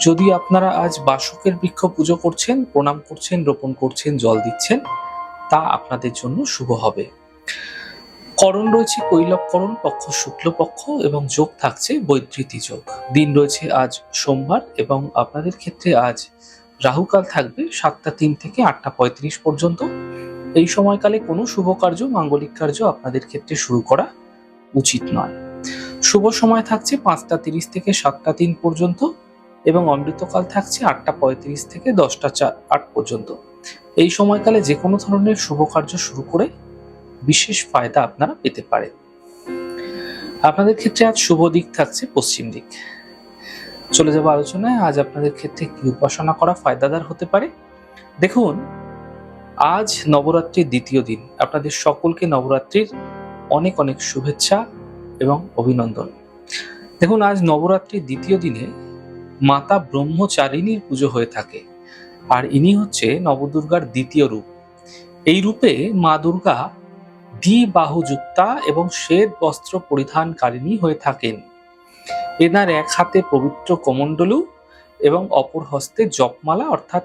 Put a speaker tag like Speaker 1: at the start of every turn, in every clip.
Speaker 1: যদি আপনারা আজ বাসকের বৃক্ষ পুজো করছেন, প্রণাম করছেন, রোপণ করছেন, জল দিচ্ছেন, তা আপনাদের জন্য শুভ হবে। করণ রয়েছে কৈলবকরণ পক্ষ, শুক্লপক্ষ এবং যোগ থাকছে বৈদ্যুতি যোগ। দিন রয়েছে আজ সোমবার এবং আপনাদের ক্ষেত্রে আজ রাহুকাল থাকবে সাতটা তিন থেকে আটটা পঁয়ত্রিশ পর্যন্ত। এই সময়কালে কোনো শুভ কার্য, মাঙ্গলিক কার্য আপনাদের ক্ষেত্রে শুরু করা উচিত নয়। শুভ সময় থাকছে পাঁচটা তিরিশ থেকে সাতটা তিন পর্যন্ত। এবং অমৃতকাল থাকছে আটটা পঁয়ত্রিশ থেকে দশটা চার আট পর্যন্ত। এই সময়কালে যে কোনো ধরনের শুভ কার্য শুরু করে বিশেষ ফায়দা আপনারা পেতে পারেন। আপনাদের ক্ষেত্রে আজ শুভ দিক থাকছে পশ্চিম দিক। চলে যাব আলোচনায়। আজ আপনাদের ক্ষেত্রে কি উপাসনা করা ফায়দাদার হতে পারে? দেখুন, আজ নবরাত্রির দ্বিতীয় দিন। আপনাদের সকলকে নবরাত্রির অনেক অনেক শুভেচ্ছা এবং অভিনন্দন। দেখুন, আজ নবরাত্রির দ্বিতীয় দিনে মাতা ব্রহ্মচারিণীর পুজো হয়ে থাকে। আর ইনি হচ্ছে নবদুর্গার দ্বিতীয় রূপ। এই রূপে মা দুর্গা দ্বিবাহুযুক্তা এবং শ্বেত বস্ত্র পরিধানকারিণী হয়ে থাকেন। এনার এক হাতে পবিত্র কমণ্ডলু এবং অপর হস্তে জপমালা অর্থাৎ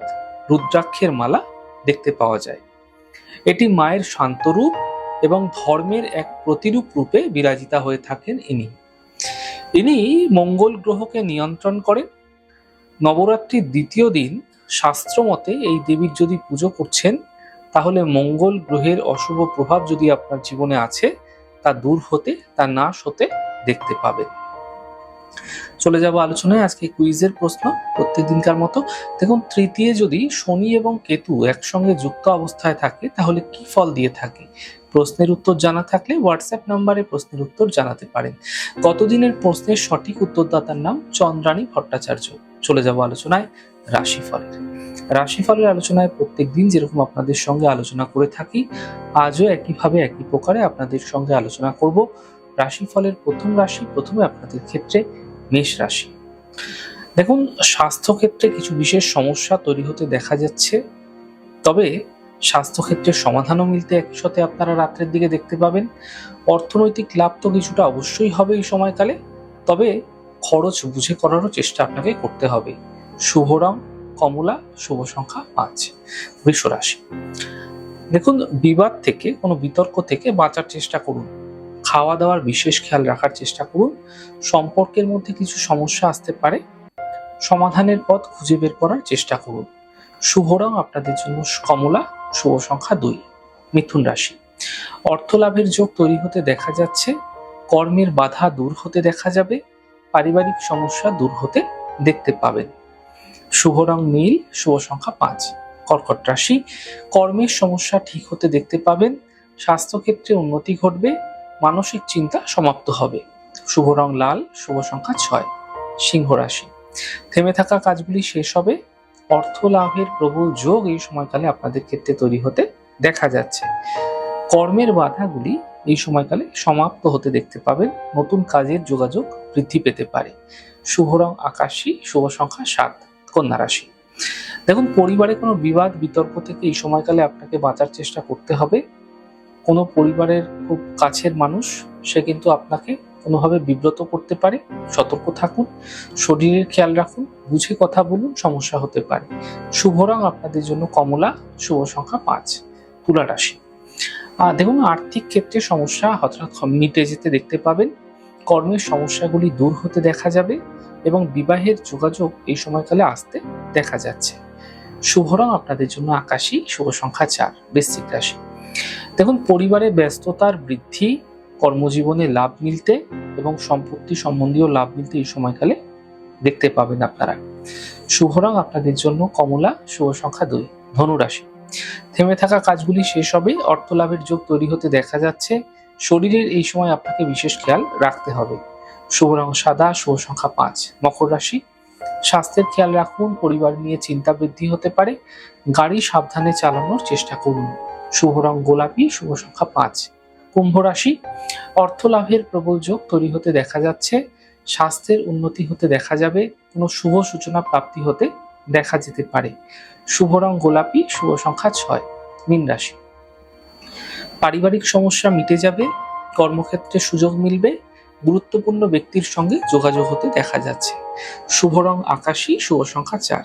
Speaker 1: রুদ্রাক্ষের মালা দেখতে পাওয়া যায়। এটি মায়ের শান্তরূপ এবং ধর্মের এক প্রতিরূপ রূপে বিরাজিতা হয়ে থাকেন ইনি। ইনি মঙ্গল গ্রহকে নিয়ন্ত্রণ করেন নবরাত্রির দ্বিতীয় দিন শাস্ত্র মতে এই দেবীর যদি পুজো করছেন, তাহলে মঙ্গল গ্রহের অশুভ প্রভাব যদি আপনার জীবনে আছে, তা দূর হতে, তা নাশ হতে দেখতে পাবে চলে যাব আলোচনায়, আজকে কুইজের প্রশ্ন প্রত্যেক দিনকার মতো। দেখুন, তৃতীয় যদি শনি এবং কেতু একসঙ্গে যুক্ত অবস্থায় থাকে, তাহলে কি ফল দিয়ে থাকে? প্রশ্নের উত্তর জানা থাকলে হোয়াটসঅ্যাপ নাম্বারে প্রশ্নের উত্তর জানাতে পারেন। গতদিনের প্রশ্নের সঠিক উত্তরদাতার নাম চন্দ্রাণী ভট্টাচার্য? চলে যাব আলোচনায় রাশিফলের। রাশিফলের আলোচনায় প্রত্যেক দিন যেরকম আপনাদের সঙ্গে আলোচনা করে থাকি, আজও একইভাবে একই প্রকারে আপনাদের সঙ্গে আলোচনা করব। রাশিফলের প্রথম রাশি প্রথমে আপনাদের ক্ষেত্রে মেষ রাশি। দেখুন, স্বাস্থ্যক্ষেত্রে কিছু বিশেষ সমস্যা তৈরি হতে দেখা যাচ্ছে। তবে স্বাস্থ্যক্ষেত্রে সমাধানও মিলতে একসাথে আপনারা রাত্রের দিকে দেখতে পাবেন। অর্থনৈতিক লাভ তো কিছুটা অবশ্যই হবে এই সময়কালে। তবে খরচ বুঝে করারও চেষ্টা আপনাকে করতে হবে। শুভ রং কমলা, শুভ সংখ্যা পাঁচ, বৃষ রাশি। দেখুন, বিবাদ থেকে, কোনো বিতর্ক থেকে বাঁচার চেষ্টা করুন। খাওয়া দাওয়ার বিশেষ খেয়াল রাখার চেষ্টা করুন। সম্পর্কের মধ্যে কিছু সমস্যা আসতে পারে। সমাধানের পথ খুঁজে বের করার চেষ্টা করুন। শুভ রং আপনাদের জন্য কমলা, শুভ সংখ্যা দুই, মিথুন রাশি। অর্থ লাভের যোগ তৈরি হতে দেখা যাচ্ছে। কর্মের বাধা দূর হতে দেখা যাবে। পারিবারিক সমস্যা দূর হতে দেখতে পাবেন শুভ রং নীল, শুভ সংখ্যা পাঁচ। কর্কট রাশি, কর্মের সমস্যা ঠিক হতে দেখতে পাবেন, স্বাস্থ্যক্ষেত্রে উন্নতি ঘটবে, মানসিক চিন্তা সমাপ্ত হবে। শুভ রং লাল, শুভ সংখ্যা ছয়। সিংহ রাশি, থেমে থাকা কাজগুলি শেষ হবে। অর্থ লাভের প্রবল যোগ এই সময়কালে আপনাদের ক্ষেত্রে তৈরি হতে দেখা যাচ্ছে। কর্মের বাধাগুলি এই সময়কালে সমাপ্ত হতে দেখতে পাবেন নতুন কাজের যোগাযোগ বৃদ্ধি পেতে পারে। শুভ রং আকাশী, শুভ সংখ্যা সাত, কন্যা রাশি। দেখুন, পরিবারে কোনো বিবাদ, বিতর্ক থেকে এই সময়কালে আপনাকে বাঁচার চেষ্টা করতে হবে। কোনো পরিবারের খুব কাছের মানুষ, সে কিন্তু আপনাকে কোনোভাবে বিব্রত করতে পারে। সতর্ক থাকুন, শরীরের খেয়াল রাখুন, বুঝে কথা বলুন, সমস্যা হতে পারে। শুভ রং আপনাদের জন্য কমলা, শুভ সংখ্যা পাঁচ, তুলা রাশি। দেখুন, আর্থিক ক্ষেত্রে সমস্যা, হঠাৎ মিটে যেতে দেখতে পাবেন। কর্মের সমস্যাগুলি দূর হতে দেখা যাবে এবং বিবাহের যোগাযোগ এই সময়কালে আসতে দেখা যাচ্ছে। শুভ রং আপনাদের জন্য আকাশী, শুভ সংখ্যা চার, বৃশ্চিক রাশি। দেখুন, পরিবারে ব্যস্ততার বৃদ্ধি, কর্মজীবনে লাভ মিলতে এবং সম্পত্তি সম্বন্ধীয় লাভ মিলতে এই সময়কালে দেখতে পাবেন আপনারা। শুভ রং আপনাদের জন্য, কমলা, শুভ সংখ্যা দুই ধনুরাশি থেমে থাকা কাজগুলি শেষ হবে অর্থ লাভের যোগ তৈরি হতে দেখা যাচ্ছে। শরীরের এই সময় আপনাকে বিশেষ খেয়াল রাখতে হবে। শুভ রং সাদা, শুভ সংখ্যা পাঁচ। মকর রাশি। স্বাস্থ্যের খেয়াল রাখুন, পরিবার নিয়ে চিন্তা বৃদ্ধি হতে পারে। গাড়ি সাবধানে চালানোর চেষ্টা করুন। শুভ রং গোলাপি, শুভ সংখ্যা পাঁচ। কুম্ভ রাশি। অর্থ লাভের প্রবল যোগ তৈরি হতে দেখা যাচ্ছে। স্বাস্থ্যের উন্নতি হতে দেখা যাবে। কোনো শুভ সূচনা প্রাপ্তি হতে দেখা যেতে পারে। শুভ রং গোলাপি, শুভ সংখ্যা ছয়, মীন রাশি। পারিবারিক সমস্যা মিটে যাবে, কর্মক্ষেত্রে সুযোগ মিলবে, গুরুত্বপূর্ণ ব্যক্তির সঙ্গে যোগাযোগ হতে দেখা যাচ্ছে। শুভ রং আকাশী, শুভ সংখ্যা চার।